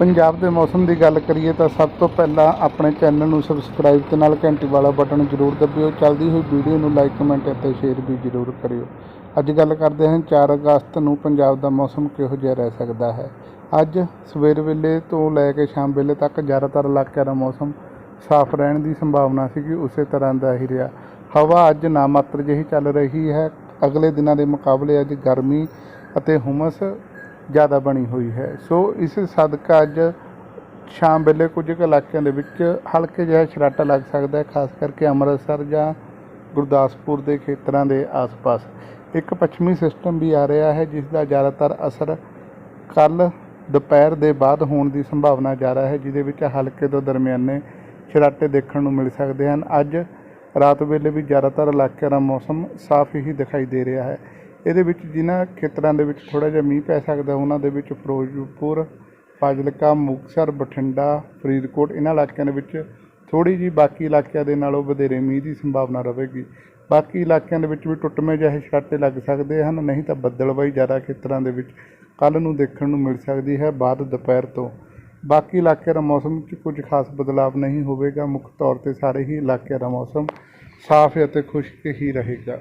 ਪੰਜਾਬ ਦੇ ਮੌਸਮ ਦੀ ਗੱਲ ਕਰੀਏ ਤਾਂ ਸਭ ਤੋਂ ਪਹਿਲਾਂ ਆਪਣੇ ਚੈਨਲ ਨੂੰ ਸਬਸਕ੍ਰਾਈਬ ਤੇ ਨਾਲ ਘੰਟੀ ਵਾਲਾ ਬਟਨ ਜ਼ਰੂਰ ਦਬਿਓ। ਚੱਲਦੀ ਹੋਈ ਵੀਡੀਓ ਨੂੰ ਲਾਈਕ ਕਮੈਂਟ ਅਤੇ ਸ਼ੇਅਰ ਵੀ ਜ਼ਰੂਰ ਕਰਿਓ। ਅੱਜ ਗੱਲ ਕਰਦੇ ਹਾਂ 4 ਅਗਸਤ ਨੂੰ ਪੰਜਾਬ ਦਾ ਮੌਸਮ ਕਿਹੋ ਜਿਹਾ ਰਹਿ ਸਕਦਾ ਹੈ। ਅੱਜ ਸਵੇਰ ਵੇਲੇ ਤੋਂ ਲੈ ਕੇ ਸ਼ਾਮ ਵੇਲੇ ਤੱਕ ਜ਼ਿਆਦਾਤਰ ਇਲਾਕਿਆਂ ਦਾ ਮੌਸਮ ਸਾਫ਼ ਰਹਿਣ ਦੀ ਸੰਭਾਵਨਾ ਸੀਗੀ ਉਸੇ ਤਰ੍ਹਾਂ ਦਾ ਹੀ ਰਿਹਾ। ਹਵਾ ਅੱਜ ਨਾਮਾਤਰ ਜਿਹੀ ਚੱਲ ਰਹੀ ਹੈ। ਅਗਲੇ ਦਿਨਾਂ ਦੇ ਮੁਕਾਬਲੇ ਅੱਜ ਗਰਮੀ ਅਤੇ ਹੁਮਸ ਜ਼ਿਆਦਾ ਬਣੀ ਹੋਈ ਹੈ। ਸੋ ਇਸ ਸਦਕਾ ਅੱਜ ਸ਼ਾਮ ਵੇਲੇ ਕੁਝ ਕੁ ਇਲਾਕਿਆਂ ਦੇ ਵਿੱਚ ਹਲਕੇ ਜਿਹਾ ਛਰਾਟਾ ਲੱਗ ਸਕਦਾ ਹੈ, ਖਾਸ ਕਰਕੇ ਅੰਮ੍ਰਿਤਸਰ ਜਾਂ ਗੁਰਦਾਸਪੁਰ ਦੇ ਖੇਤਰਾਂ ਦੇ ਆਸ-ਪਾਸ। ਇੱਕ ਪੱਛਮੀ ਸਿਸਟਮ ਵੀ ਆ ਰਿਹਾ ਹੈ, ਜਿਸ ਦਾ ਜ਼ਿਆਦਾਤਰ ਅਸਰ ਕੱਲ ਦੁਪਹਿਰ ਦੇ ਬਾਅਦ ਹੋਣ ਦੀ ਸੰਭਾਵਨਾ ਜ਼ਿਆਦਾ ਹੈ, ਜਿਹਦੇ ਵਿੱਚ ਹਲਕੇ ਤੋਂ ਦਰਮਿਆਨੇ ਛਰਾਟੇ ਦੇਖਣ ਨੂੰ ਮਿਲ ਸਕਦੇ ਹਨ। ਅੱਜ ਰਾਤ ਵੇਲੇ ਵੀ ਜ਼ਿਆਦਾਤਰ ਇਲਾਕਿਆਂ ਦਾ ਮੌਸਮ ਸਾਫ਼ ਹੀ ਦਿਖਾਈ ਦੇ ਰਿਹਾ ਹੈ। ਇਹਦੇ ਵਿੱਚ ਜਿਨ੍ਹਾਂ ਖੇਤਰਾਂ ਦੇ ਵਿੱਚ ਥੋੜਾ ਜਿਹਾ ਮੀਂਹ ਪੈ ਸਕਦਾ, ਉਹਨਾਂ ਦੇ ਵਿੱਚ ਫਿਰੋਜ਼ਪੁਰ, ਫਾਜ਼ਿਲਕਾ, ਮੁਕਤਸਰ, ਬਠਿੰਡਾ, ਫਰੀਦਕੋਟ, ਇਹਨਾਂ ਇਲਾਕਿਆਂ ਦੇ ਵਿੱਚ ਥੋੜੀ ਜੀ ਬਾਕੀ ਇਲਾਕਿਆਂ ਦੇ ਨਾਲੋਂ ਵਧੇਰੇ ਮੀਂਹ ਦੀ ਸੰਭਾਵਨਾ ਰਹੇਗੀ। ਬਾਕੀ ਇਲਾਕਿਆਂ ਦੇ ਵਿੱਚ ਵੀ ਟੁੱਟਵੇਂ ਜਿਹੇ ਛਾਟੇ ਲੱਗ ਸਕਦੇ ਹਨ, ਨਹੀਂ ਤਾਂ ਬੱਦਲਬਾਈ ਜ਼ਿਆਦਾ ਖੇਤਰਾਂ ਦੇ ਵਿੱਚ ਕੱਲ ਨੂੰ ਦੇਖਣ ਨੂੰ ਮਿਲ ਸਕਦੀ ਹੈ, ਬਾਅਦ ਦੁਪਹਿਰ ਤੋਂ। ਬਾਕੀ ਇਲਾਕਿਆਂ ਦਾ ਮੌਸਮ ਵਿੱਚ ਕੁਝ ਖਾਸ ਬਦਲਾਵ ਨਹੀਂ ਹੋਵੇਗਾ, ਮੁੱਖ ਤੌਰ ਤੇ ਸਾਰੇ ਹੀ ਇਲਾਕਿਆਂ ਦਾ ਮੌਸਮ ਸਾਫ਼ ਅਤੇ ਖੁਸ਼ਕ ਹੀ ਰਹੇਗਾ।